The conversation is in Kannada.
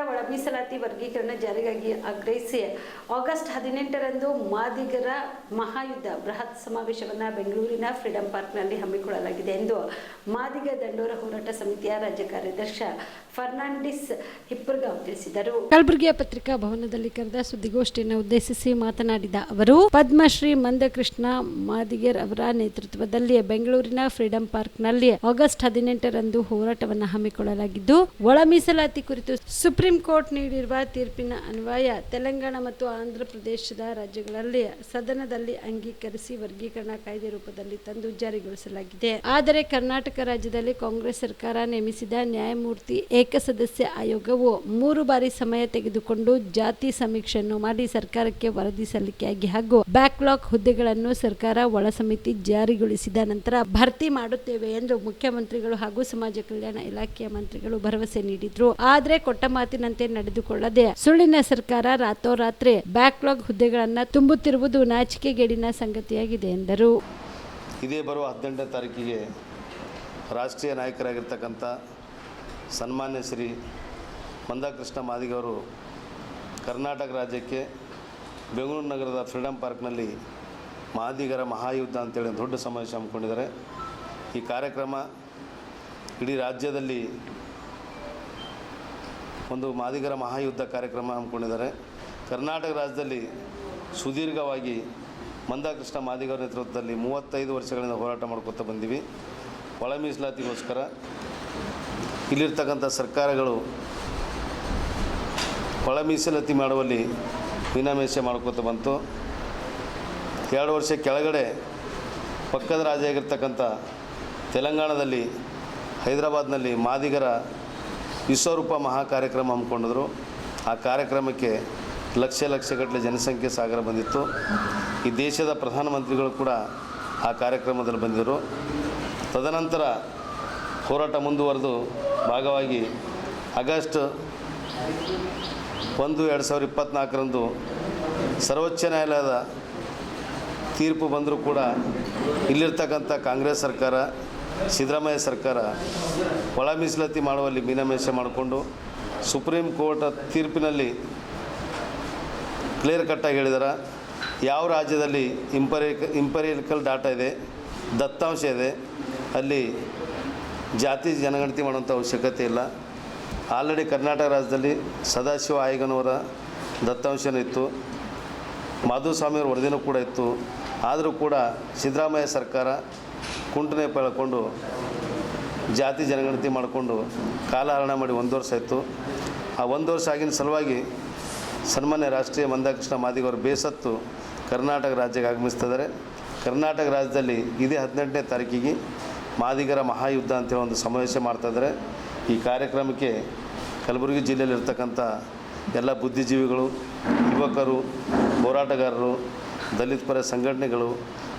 ಒಳ ಮೀಸಲಾತಿ ವರ್ಗೀಕರಣ ಜಾರಿಗಾಗಿ ಆಗ್ರಹಿಸಿ. ಆಗಸ್ಟ್ ಹದಿನೆಂಟರಂದು ಮಾದಿಗರ ಮಹಾಯುದ್ಧ ಬೃಹತ್ ಸಮಾವೇಶವನ್ನು ಬೆಂಗಳೂರಿನ ಫ್ರೀಡಂ ಪಾರ್ಕ್ನಲ್ಲಿ ಹಮ್ಮಿಕೊಳ್ಳಲಾಗಿದೆ ಎಂದು ಮಾದಿಗ ದಂಡೋರ ಹೋರಾಟ ಸಮಿತಿಯ ರಾಜ್ಯ ಕಾರ್ಯದರ್ಶ ಫರ್ನಾಂಡಿಸ್ ಹಿಪ್ಪರ್ಗಾಂವ್ ತಿಳಿಸಿದರು. ಕಲಬುರಗಿಯ ಪತ್ರಿಕಾ ಭವನದಲ್ಲಿ ಕರೆದ ಸುದ್ದಿಗೋಷ್ಠಿಯನ್ನು ಉದ್ದೇಶಿಸಿ ಮಾತನಾಡಿದ ಅವರು, ಪದ್ಮಶ್ರೀ ಮಂದಕೃಷ್ಣ ಮಾದಿಗರ್ ಅವರ ನೇತೃತ್ವದಲ್ಲಿ ಬೆಂಗಳೂರಿನ ಫ್ರೀಡಂ ಪಾರ್ಕ್ನಲ್ಲಿ ಆಗಸ್ಟ್ ಹದಿನೆಂಟರಂದು ಹೋರಾಟವನ್ನು ಹಮ್ಮಿಕೊಳ್ಳಲಾಗಿದ್ದು, ಒಳ ಮೀಸಲಾತಿ ಕುರಿತು ಸುಪ್ರೀಂ ಕೋರ್ಟ್ ನೀಡಿರುವ ತೀರ್ಪಿನ ಅನ್ವಯ ತೆಲಂಗಾಣ ಮತ್ತು ಆಂಧ್ರ ಪ್ರದೇಶದ ರಾಜ್ಯಗಳಲ್ಲಿ ಸದನದಲ್ಲಿ ಅಂಗೀಕರಿಸಿ ವರ್ಗೀಕರಣ ಕಾಯ್ದೆ ರೂಪದಲ್ಲಿ ತಂದು ಜಾರಿಗೊಳಿಸಲಾಗಿದೆ. ಆದರೆ ಕರ್ನಾಟಕ ರಾಜ್ಯದಲ್ಲಿ ಕಾಂಗ್ರೆಸ್ ಸರ್ಕಾರ ನೇಮಿಸಿದ ನ್ಯಾಯಮೂರ್ತಿ ಏಕಸದಸ್ಯ ಆಯೋಗವು ಮೂರು ಬಾರಿ ಸಮಯ ತೆಗೆದುಕೊಂಡು ಜಾತಿ ಸಮೀಕ್ಷೆಯನ್ನು ಮಾಡಿ ಸರ್ಕಾರಕ್ಕೆ ವರದಿ ಸಲ್ಲಿಕೆಯಾಗಿ ಹಾಗೂ ಬ್ಯಾಕ್ಲಾಗ್ ಹುದ್ದೆಗಳನ್ನು ಸರ್ಕಾರ ಒಳ ಸಮಿತಿ ಜಾರಿಗೊಳಿಸಿದ ನಂತರ ಭರ್ತಿ ಮಾಡುತ್ತೇವೆ ಎಂದು ಮುಖ್ಯಮಂತ್ರಿಗಳು ಹಾಗೂ ಸಮಾಜ ಕಲ್ಯಾಣ ಇಲಾಖೆಯ ಮಂತ್ರಿಗಳು ಭರವಸೆ ನೀಡಿದ್ರು. ಆದರೆ ಕೊಟ್ಟ ಮಾತಿನಂತೆ ನಡೆದುಕೊಳ್ಳದೆ ಸುಳ್ಳಿನ ಸರ್ಕಾರ ರಾತ್ರೋರಾತ್ರಿ ಬ್ಯಾಕ್ಲಾಗ್ ಹುದ್ದೆಗಳನ್ನು ತುಂಬುತ್ತಿರುವುದು ನಾಚಿಕೆಗೇಡಿನ ಸಂಗತಿಯಾಗಿದೆ ಎಂದರು. ಇದೇ ಬರುವ ಹದಿನೆಂಟನೇ ತಾರೀಕಿಗೆ ರಾಷ್ಟ್ರೀಯ ನಾಯಕರಾಗಿರ್ತಕ್ಕಂಥ ಸನ್ಮಾನ್ಯ ಶ್ರೀ ಮಂದಾಕೃಷ್ಣ ಮಾದಿಗವರು ಕರ್ನಾಟಕ ರಾಜ್ಯಕ್ಕೆ ಬೆಂಗಳೂರು ನಗರದ ಫ್ರೀಡಂ ಪಾರ್ಕ್ನಲ್ಲಿ ಮಾದಿಗರ ಮಹಾಯುದ್ಧ ಅಂತೇಳಿ ದೊಡ್ಡ ಸಮಾವೇಶ ಹಮ್ಮಿಕೊಂಡಿದ್ದಾರೆ. ಈ ಕಾರ್ಯಕ್ರಮ ಇಡೀ ರಾಜ್ಯದಲ್ಲಿ ಒಂದು ಮಾದಿಗರ ಮಹಾಯುದ್ಧ ಕಾರ್ಯಕ್ರಮ ಹಮ್ಮಿಕೊಂಡಿದ್ದಾರೆ. ಕರ್ನಾಟಕ ರಾಜ್ಯದಲ್ಲಿ ಸುದೀರ್ಘವಾಗಿ ಮಂದಾಕೃಷ್ಣ ಮಾದಿಗರ ನೇತೃತ್ವದಲ್ಲಿ ಮೂವತ್ತೈದು ವರ್ಷಗಳಿಂದ ಹೋರಾಟ ಮಾಡ್ಕೊತ ಬಂದೀವಿ. ಒಳ ಮೀಸಲಾತಿಗೋಸ್ಕರ ಇಲ್ಲಿರ್ತಕ್ಕಂಥ ಸರ್ಕಾರಗಳು ಒಳ ಮೀಸಲಾತಿ ಮಾಡುವಲ್ಲಿ ಮೀನಾಮೇಷ ಮಾಡ್ಕೊತ ಬಂತು. ಎರಡು ವರ್ಷ ಕೆಳಗಡೆ ಪಕ್ಕದ ರಾಜ್ಯ ಆಗಿರ್ತಕ್ಕಂಥ ತೆಲಂಗಾಣದಲ್ಲಿ, ಹೈದರಾಬಾದ್ನಲ್ಲಿ ಮಾದಿಗರ ವಿಶ್ವರೂಪ ಮಹಾ ಕಾರ್ಯಕ್ರಮ ಹಮ್ಮಿಕೊಂಡಿದ್ರು. ಆ ಕಾರ್ಯಕ್ರಮಕ್ಕೆ ಲಕ್ಷ ಲಕ್ಷಗಟ್ಟಲೆ ಜನಸಂಖ್ಯೆ ಸಾಗರ ಬಂದಿತ್ತು. ಈ ದೇಶದ ಪ್ರಧಾನಮಂತ್ರಿಗಳು ಕೂಡ ಆ ಕಾರ್ಯಕ್ರಮದಲ್ಲಿ ಬಂದಿದ್ದರು ತದನಂತರ ಹೋರಾಟ ಮುಂದುವರೆದು ಭಾಗವಾಗಿ ಆಗಸ್ಟ್ ಒಂದು ಎರಡು ಸಾವಿರದ ಇಪ್ಪತ್ತ್ನಾಲ್ಕರಂದು ಸರ್ವೋಚ್ಚ ನ್ಯಾಯಾಲಯದ ತೀರ್ಪು ಬಂದರೂ ಕೂಡ ಇಲ್ಲಿರ್ತಕ್ಕಂಥ ಕಾಂಗ್ರೆಸ್ ಸರ್ಕಾರ ಸಿದ್ದರಾಮಯ್ಯ ಸರ್ಕಾರ ಒಳ ಮೀಸಲಾತಿ ಮಾಡುವಲ್ಲಿ ಮೀನಮೇಷ ಮಾಡಿಕೊಂಡು ಸುಪ್ರೀಂ ಕೋರ್ಟ್ ತೀರ್ಪಿನಲ್ಲಿ ಕ್ಲಿಯರ್ ಕಟ್ಟಾಗಿ ಹೇಳಿದಾರೆ. ಯಾವ ರಾಜ್ಯದಲ್ಲಿ ಇಂಪರಿಕ ಇಂಪರಿಕಲ್ ಡಾಟಾ ಇದೆ, ದತ್ತಾಂಶ ಇದೆ, ಅಲ್ಲಿ ಜಾತಿ ಜನಗಣತಿ ಮಾಡುವಂಥ ಅವಶ್ಯಕತೆ ಇಲ್ಲ. ಆಲ್ರೆಡಿ ಕರ್ನಾಟಕ ರಾಜ್ಯದಲ್ಲಿ ಸದಾಶಿವ ಆಯೋಗನವರ ದತ್ತಾಂಶನೂ ಇತ್ತು. ಮಾಧುಸ್ವಾಮಿಯವ್ರ ವರದಿನೂ ಕೂಡ ಇತ್ತು. ಆದರೂ ಕೂಡ ಸಿದ್ದರಾಮಯ್ಯ ಸರ್ಕಾರ ಕುಂಟನೆ ಹೇಳ್ಕೊಂಡು ಜಾತಿ ಜನಗಣತಿ ಮಾಡಿಕೊಂಡು ಕಾಲಹರಣ ಮಾಡಿ ಒಂದು ವರ್ಷ ಆಯಿತು. ಆ ಒಂದು ವರ್ಷ ಆಗಿನ ಸಲುವಾಗಿ ಸನ್ಮಾನ್ಯ ರಾಷ್ಟ್ರೀಯ ಮಂದಾಕೃಷ್ಣ ಮಾದಿಗವರು ಬೇಸತ್ತು ಕರ್ನಾಟಕ ರಾಜ್ಯಕ್ಕೆ ಆಗಮಿಸ್ತಿದ್ದಾರೆ. ಕರ್ನಾಟಕ ರಾಜ್ಯದಲ್ಲಿ ಇದೇ ಹದಿನೆಂಟನೇ ತಾರೀಕಿಗೆ ಮಾದಿಗರ ಮಹಾಯುದ್ಧ ಅಂತೇಳಿ ಒಂದು ಸಮಾವೇಶ ಮಾಡ್ತಾಯಿದ್ದಾರೆ ಈ ಕಾರ್ಯಕ್ರಮಕ್ಕೆ ಕಲಬುರಗಿ ಜಿಲ್ಲೆಯಲ್ಲಿರ್ತಕ್ಕಂಥ ಎಲ್ಲ ಬುದ್ಧಿಜೀವಿಗಳು, ಯುವಕರು, ಹೋರಾಟಗಾರರು, ದಲಿತ ಪರ ಸಂಘಟನೆಗಳು